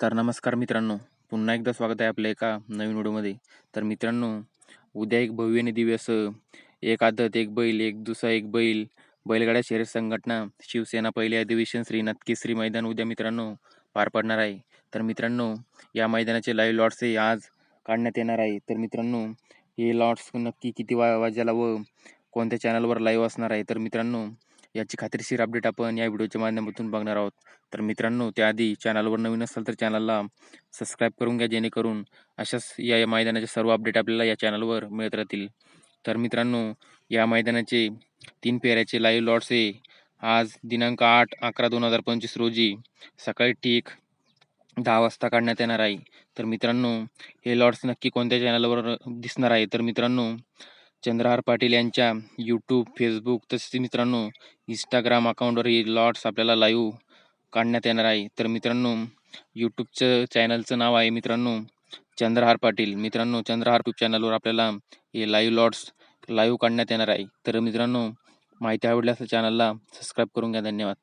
तर नमस्कार मित्रांनो पुन्हा एकदा स्वागत आहे आपल्या एका नवीन व्हिडिओमध्ये. तर मित्रांनो उद्या एक भव्य आणि दिव्य असं एक आदत एक बैल एक दुसरा एक बैल बैलगाड्या शरीर संघटना शिवसेना पहिले अधिवेशन श्रीनाथ केसरी मैदान उद्या मित्रांनो पार पडणार आहे. तर मित्रांनो या मैदानाचे लाईव्ह लॉट्स हे आज काढण्यात येणार आहे. तर मित्रांनो हे लॉट्स नक्की किती वा वाजायला व कोणत्या चॅनलवर लाईव्ह असणार आहे? तर मित्रांनो याची खात्रीशीर अपडेट आपण या व्हिडिओच्या माध्यमातून बघणार आहोत. तर मित्रांनो त्याआधी चॅनलवर नवीन असाल तर चॅनलला सबस्क्राईब करून घ्या जेणेकरून अशाच या मैदानाचे सर्व अपडेट आपल्याला या चॅनलवर मिळत राहतील. तर मित्रांनो या मैदानाचे तीन पेऱ्याचे लाईव्ह लॉट्स हे आज दिनांक आठ अकरा दोन हजार पंचवीस रोजी सकाळी ठीक दहा वाजता काढण्यात येणार आहे. तर मित्रांनो हे लॉट्स नक्की कोणत्या चॅनलवर दिसणार आहे? तर मित्रांनो चंद्रहार पाटील यांच्या यूट्यूब फेसबुक तसेच मित्रांनो इंस्टाग्राम अकाउंटवर हे लॉट्स आपल्याला लाईव्ह काढण्यात येणार आहे. तर मित्रांनो यूट्यूबचं चॅनलचं नाव आहे मित्रांनो चंद्रहार पाटील. मित्रांनो चंद्रहार यूट्यूब चॅनलवर आपल्याला हे लाईव्ह लॉट्स लाईव्ह काढण्यात येणार आहे. तर मित्रांनो माहिती आवडल्यास चॅनलला सबस्क्राईब करून घ्या. धन्यवाद.